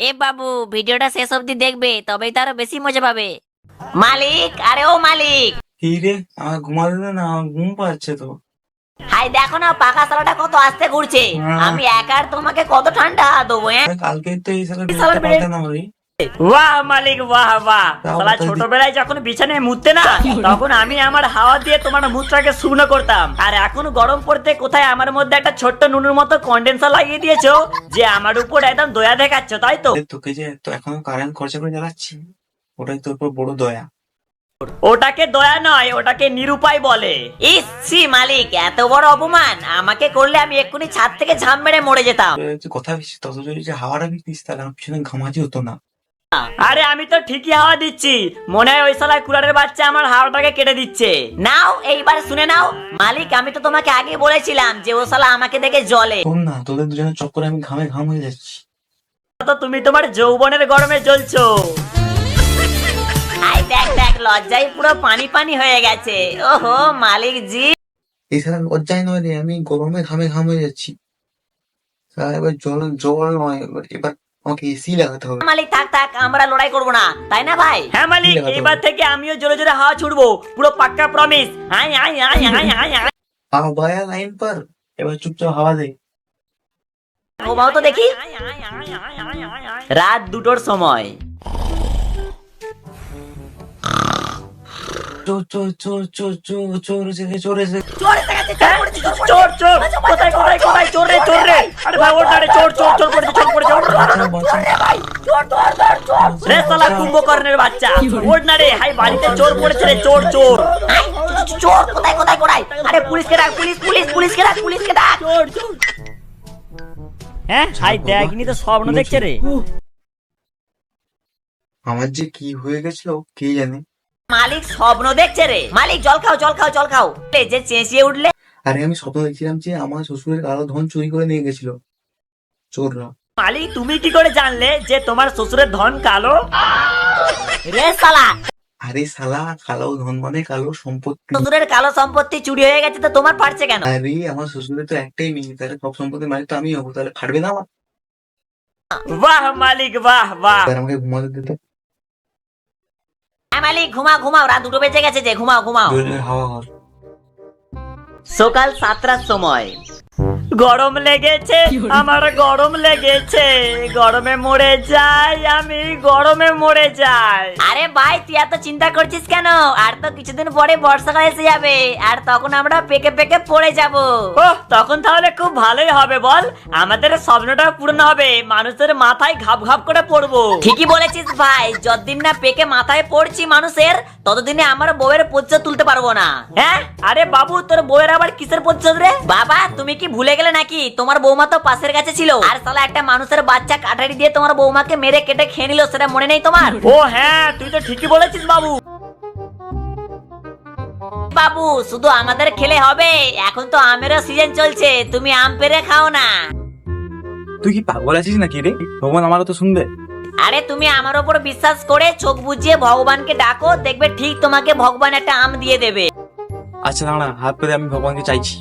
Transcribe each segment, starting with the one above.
এ বাবু ভিডিওটা শেষ অবধি দেখবে তবেই তো আরও বেশি মজা পাবে। মালিক আরে ও মালিক! কি রে? আমার না আমার ঘুম পাচ্ছে তো। হাই দেখো না পাকা সালাটা কত আস্তে ঘুরছে। হ্যাঁ। আমি একার তোমাকে কত ঠান্ডা দেবো হ্যাঁ? কালকে তো এই সালা বাহ মালিক বাহ বাহ। দি- ছোটবেলায় যখন বিছানায় মুততে না তখন আমি আমার হাওয়া দিয়ে তোমার মুখটাকে শুকনো করতাম। আর এখন গরম পড়তে কোথায় আমার মধ্যে একটা ছোট্ট নুনুর মতো কন্ডেন্সার লাগিয়ে দিয়েছ যে আমার উপর একদম দয়া দেখাচ্ছ তাই তো? তোকে যে তো এখনও কারেন্ট খরচা করে চালাচ্ছি ওটাই তোর উপর বড় দয়া। ওটাকে দয়া নয় ওটাকে নিরুপায় বলে। ইস মালিক এত বড় অপমান। আমাকে করলে আমি এক্ষুনি ছাদ থেকে ঝাম মেরে মরে যেতাম। কথা তত যদি হাওয়াটা দিতিস তাহলে আমার পিছনে ঘামাচি হতো না। আরে আমি তো ঠিকই হাওয়া দিচ্ছি। মনে হয় ওই শালা কুলারের বাচ্চা আমার হাওয়াটাকে কেটে দিচ্ছে। নাও এইবার শুনে নাও। মালিক আমি তো তোমাকে আগে বলেছিলাম যে ও সালা আমাকে দেখে জলে শোন না তোদের দুজনের চক্করে আমি ঘামে ঘাম হয়ে যাচ্ছি। তো তুমি তোমার যৌবনের গরমে জ্বলছো। আই দেখ দেখ লজ্জায় পুরো পানি পানি হয়ে গেছে। ওহো মালিক জি। এই লজ্জায় নয় রে আমি গরমে ঘামে ঘাম হয়ে যাচ্ছি। এবার জল জল নয় এবার এবার আমাকে এসি লাগাতে হবে। মালিক থাক থাক আমরা লড়াই করব না। তাই না ভাই? হ্যাঁ মালিক এবার থেকে আমিও জোরে জোরে হাওয়া ছুড়বো পুরো পাক্কা প্রমিস আই আই আই আই আই আই আবায়া লাইন पर এবার চুপচাপ হাওয়া দে। ঘুমাও তো দেখি। রাত দুটোর সময়। চোর চোর চোর চোর চোর চোর চোর চোর এসে চোর চোর চোর চোর কোথায় কোথায় কোথায়? চোর রে চোর রে। আরে ভাই ওটা রে চোর চোর চোর চোর চোর, চোর, চোর, চোর। রে সালা কুম্ভকর্ণের বাচ্চা। ওঠ না রে হাই বাড়িতে চোর পড়েছে রে চোর চোর। চোর কোথায় কোথায় কোথায়? আরে পুলিশকে ডাক পুলিশ পুলিশ পুলিশকে ডাক পুলিশকে ডাক। চোর চোর। হ্যাঁ হাই দেখনি তো স্বপ্ন দেখছে রে। আমার যে কি হয়ে গেছিল কে জানে? মালিক স্বপ্ন দেখছে রে। মালিক জল খাও জল খাও জল খাও। এ যে চেঁচিয়ে উঠলে। আরে আমি স্বপ্ন দেখছিলাম যে আমার শ্বশুরের কালো ধন চুরি করে নিয়ে গেছিল। চোররা মালিক তুমি কি করে জানলে যে তোমার শ্বশুরের ধন কালো? রে সালা আরে শালা কালো ধন মানে কালো সম্পত্তি। শ্বশুরের কালো সম্পত্তি চুরি হয়ে গেছে তো তোমার পারছে কেন? আরে আমার শ্বশুরের তো একটাই মেয়ে তাহলে সব সম্পত্তি মালিক তো আমি হব তাহলে ফাটবে না আমার। বাহ মালিক বাহ বাহ। আমাকে ঘুমাতে দিতে। মালিক ঘুমাও ঘুমাও রাত দুটো বেজে গেছে যে ঘুমাও ঘুমাও। সকাল সাতটার সময়। গরম লেগেছে আমার গরম লেগেছে। গরমে মরে যাই আমি গরমে মরে যাই। আরে ভাই তুই এত চিন্তা করছিস কেন? আর তো কিছুদিন পরে বর্ষাকাল এসে যাবে আর তখন আমরা পেকে পেকে পড়ে যাব। ওহ তখন তাহলে খুব ভালোই হবে বল। আমাদের স্বপ্নটা পূর্ণ হবে মানুষের মাথায় ঘাপ ঘাপ করে পড়ব। ঠিকই বলেছিস ভাই যতদিন না পেকে মাথায় পড়ছি মানুষের ততদিনে আমার বউয়ের পরিচয় তুলতে পারব না। হ্যাঁ? আরে বাবু তোর বউয়ের আবার কিসের পরিচয় রে? বাবা তুমি কি ভুলে গেলে নাকি? তোমার বৌমা তো পাশের কাছে ছিল। আর সালা একটা মানুষের বাচ্চা কাটারি দিয়ে তোমার বৌমাকে মেরে কেটে খেয়ে নিল সেটা মনে নেই তোমার? ও হ্যাঁ তুই তো ঠিকই বলেছিস বাবু। বাবু শুধু আমাদের খেলে হবে। এখন তো আমেরও সিজন চলছে তুমি আম পেরে খাও না। তুই কি পাগল আছিস নাকি রে? ভগবান আমারও তো শুনবে। আরে তুমি আমার ওপর বিশ্বাস করে চোখ বুঝিয়ে ভগবানকে ডাকো দেখবে ঠিক তোমাকে ভগবান একটা আম দিয়ে দেবে। আচ্ছা দাঁড়া হাত পেতে আমি ভগবানকে চাইছি।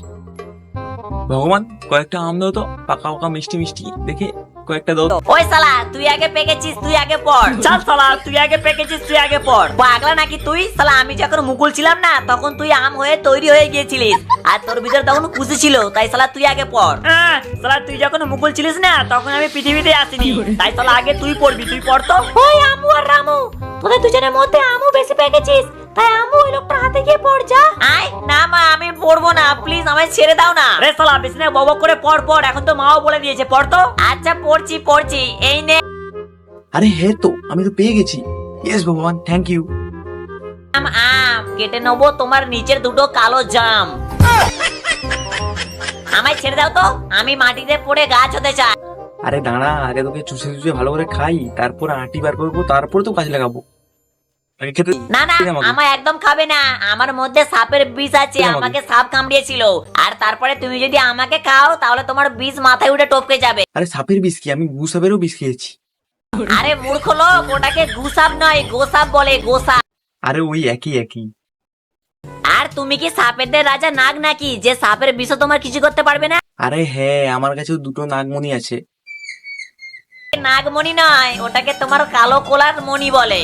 ভগবান কয়েকটা আম দাও তো পাকা পাকা মিষ্টি মিষ্টি দেখে কয়েকটা দাও। তো। ওই সালা তুই আগে পেকেছিস তুই আগে পড়। চল সালা তুই আগে পেকেছিস তুই আগে পড়। পাগলা নাকি তুই? সালা আমি যখন মুকুল ছিলাম না তখন তুই আম হয়ে তৈরি হয়ে গিয়েছিলিস। আর তোর ভিতরে তখন খুশি ছিল তাই সালা তুই আগে পড়। হ্যাঁ সালা তুই যখন মুকুল ছিলিস না তখন আমি পৃথিবীতে আসিনি। তাই সালা আগে তুই পড়বি তুই পড় তো। ওই আমু আর রামু তোদের দুজনের মধ্যে আমু বেশি পেকেছিস তাই আমু ওই লোকটার হাতে গিয়ে পড় যা। আয় না পড়ব না প্লিজ আমায় ছেড়ে দাও না। রে সালা বেশি না বব করে পড় পড় এখন তো মাও বলে দিয়েছে পড় তো। আচ্ছা পড়ছি পড়ছি এই নে। আরে হ্যাঁ তো আমি তো পেয়ে গেছি। ইয়েস ভগবান থ্যাংক ইউ আম আম কেটে নেব তোমার নিচের দুটো কালো জাম। আমায় ছেড়ে দাও তো আমি মাটিতে পড়ে গাছ হতে চাই। আরে দাঁড়া আগে তোকে চুষে চুষে ভালো করে খাই তারপর আটি বার করব তারপরে তো কাজে লাগাবো। না না ঠিক আমাকে। আমায় একদম খাবে না। আমার মধ্যে সাপের বিষ আছে ঠিক আমাকে। আমাকে সাপ কামড়িয়েছিল। আর তারপরে তুমি যদি আমাকে খাও তাহলে তোমার বিষ মাথায় উঠে টপকে যাবে। আরে সাপের বিষ কি? আমি গুসাপেরও বিষ খেয়েছি। আরে মূর্খ লোক ওটাকে গুসাপ নয় গোসাপ বলে গোসাপ আরে ওই একই একই। আর তুমি কি সাপেরদের রাজা নাগ নাকি? যে সাপের বিষ তোমার কিছু করতে পারবে না? আরে হ্যাঁ আমার কাছেও দুটো নাগমণি আছে। নাগমণি নয় ওটাকে তোমার কালো কোলার মণি বলে।